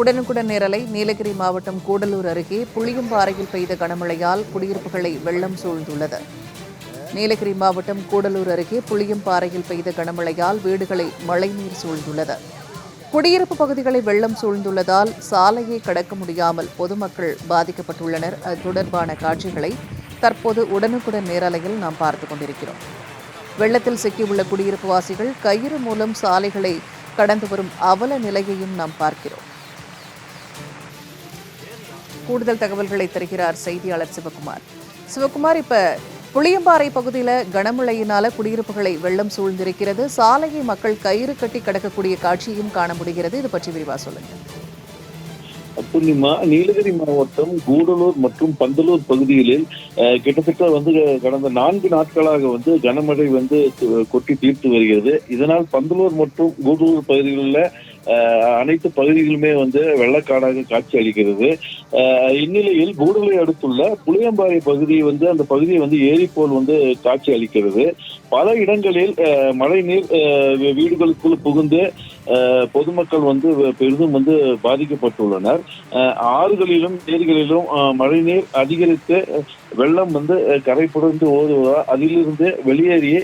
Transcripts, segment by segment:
உடனுக்குடன் நிரலை நீலகிரி மாவட்டம் கூடலூர் அருகே புளியம்பாறையில் பெய்த கனமழையால் குடியிருப்புகளை வெள்ளம் சூழ்ந்துள்ளது. நீலகிரி மாவட்டம் கூடலூர் அருகே புளியம்பாறையில் பெய்த கனமழையால் வீடுகளை மழைநீர் சூழ்ந்துள்ளது. குடியிருப்பு பகுதிகளை வெள்ளம் சூழ்ந்துள்ளதால் சாலையை கடக்க முடியாமல் பொதுமக்கள் பாதிக்கப்பட்டுள்ளனர். அது தொடர்பான காட்சிகளை தற்போது உடனுக்குடன் நேரலையில் நாம் பார்த்து கொண்டிருக்கிறோம். வெள்ளத்தில் சிக்கியுள்ள குடியிருப்பு வாசிகள் கயிறு மூலம் சாலைகளை கடந்து வரும் அவல நிலையையும் நாம் பார்க்கிறோம். கூடுதல் தகவல்களை தருகிறார் செய்தியாளர் சிவகுமார். சிவகுமார் இப்ப புளியம்பாறை பகுதியில கனமழையினால குடியிருப்புகளை வெள்ளம் சூழ்ந்திருக்கிறது. சாலையை மக்கள் கயிறு கட்டி கிடக்கக்கூடிய காட்சியும் காண முடிகிறது. இது பற்றி விரிவா சொல்லுங்க. பூர்ணிமா நீலகிரி மாவட்டம் கூடலூர் மற்றும் பந்தலூர் பகுதிகளில் கிட்டத்தட்ட வந்து கடந்த நான்கு நாட்களாக வந்து கனமழை வந்து கொட்டி தீர்த்து வருகிறது. இதனால் பந்தலூர் மற்றும் கூடலூர் பகுதிகளில் அனைத்து பகுதிகளுமே வந்து வெள்ளக்காடாக காட்சி அளிக்கிறது. இந்நிலையில் கூடலை அடுத்துள்ள புளியம்பாறை பகுதி வந்து அந்த பகுதியை வந்து ஏரி போல் வந்து காட்சி அளிக்கிறது. பல இடங்களில் அஹ், மழைநீர் அஹ், வீடுகளுக்குள் புகுந்து பொதுமக்கள் வந்து பெரிதும் வந்து பாதிக்கப்பட்டுள்ளனர். அஹ், ஆறுகளிலும் ஏரிகளிலும் மழைநீர் அதிகரித்து வெள்ளம் வந்து கரை புரண்டு ஓடுவதால் அதிலிருந்து வெளியேறி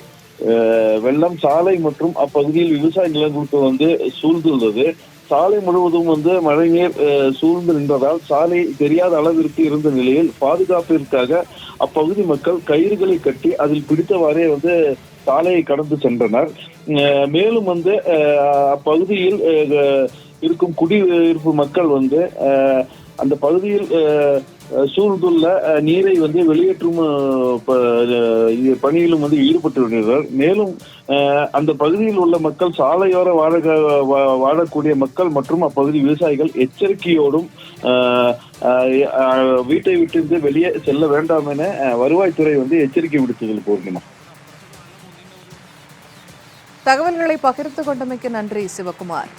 வெள்ளம் சாலை மற்றும் அப்பகுதியில் விவசாய நிலங்களுக்கு வந்து சூழ்ந்துள்ளது. சாலை முழுவதும் வந்து மழைநீர் சூழ்ந்து நின்றதால் சாலை தெரியாத அளவிற்கு இருந்த நிலையில் பாதுகாப்பிற்காக அப்பகுதி மக்கள் கயிறுகளை கட்டி அதில் பிடித்தவாறே வந்து சாலையை கடந்து சென்றனர். மேலும் வந்து அப்பகுதியில் இருக்கும் குடியிருப்பு மக்கள் வந்து அந்த பகுதியில் சூழ்ந்துள்ள நீரை வந்து வெளியேற்றும் பணியிலும் வந்து ஈடுபட்டு வருகிறார் மேலும் அஹ், அந்த பகுதியில் உள்ள மக்கள் சாலையோர வாழ வா- வாழக்கூடிய மக்கள் மற்றும் அப்பகுதி விவசாயிகள் எச்சரிக்கையோடும் அஹ், அஹ், வீட்டை விட்டு வெளியே செல்ல வேண்டாம் என வருவாய்த்துறை வந்து எச்சரிக்கை விடுத்ததில் பூர்ணிமா தகவல்களை பகிர்ந்து கொண்டமைக்கு நன்றி சிவகுமார்.